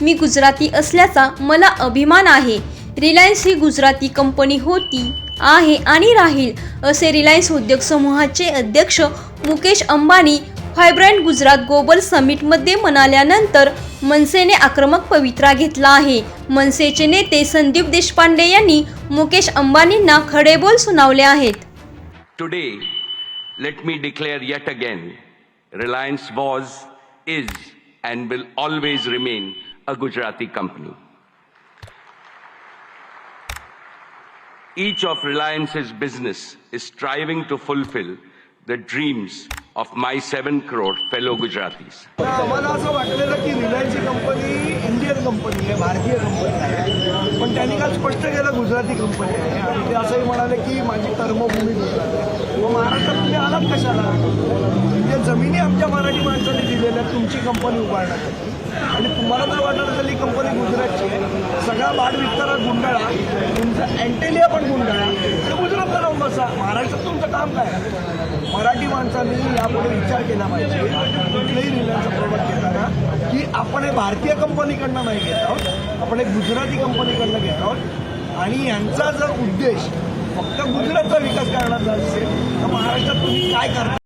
मी गुजराती असल्याचा मला अभिमान आहे. रिलायन्स ही गुजराती कंपनी होती आहे आणि राहील असे रिलायन्स उद्योग समूहाचे अध्यक्ष मुकेश अंबानी व्हायब्रंट गुजरात ग्लोबल समिटमध्ये म्हणाल्यानंतर मनसेने आक्रमक पवित्रा घेतला आहे. मनसेचे नेते संदीप देशपांडे यांनी मुकेश अंबानींना खडेबोल सुनावले आहेत. Today let me declare yet again Reliance was is and will always remain a Gujarati company. Each of Reliance's business is striving to fulfill the dreams of my 7 crore fellow Gujaratis. तर आम्हाला असं वाटलेलं की Reliance ही company Indian company आहे भारतीय company आहे पण त्यांनी काल स्पष्ट केलं गुजराती कंपनी आहे आणि ते असंही म्हणाले की माझी कर्मभूमी गुजरात आहे मग कशाला? त्या जमिनी आमच्या मराठी माणसाने दिलेल्या आहेत तुमची कंपनी उभारण्यासाठी आणि तुम्हाला जर वाटत असेल ही कंपनी गुजरातची सगळा भाग विस्तारा गुंडाळा तुमचा अँटेलिया पण गुंडाळा. तर गुजरातला जाऊन बसा. महाराष्ट्रात तुमचं काम काय? आहे? मराठी माणसांनी यापुढे विचार केला पाहिजे. कुठल्याही रिलायन्सचा प्रोडक्ट घेताना की आपण हे भारतीय कंपनीकडनं नाही घेत आहोत. आपण एक गुजराती कंपनीकडनं घेत आहोत. आणि यांचा जर उद्देश फक्त गुजरातचा विकास करण्याचा असेल काय करता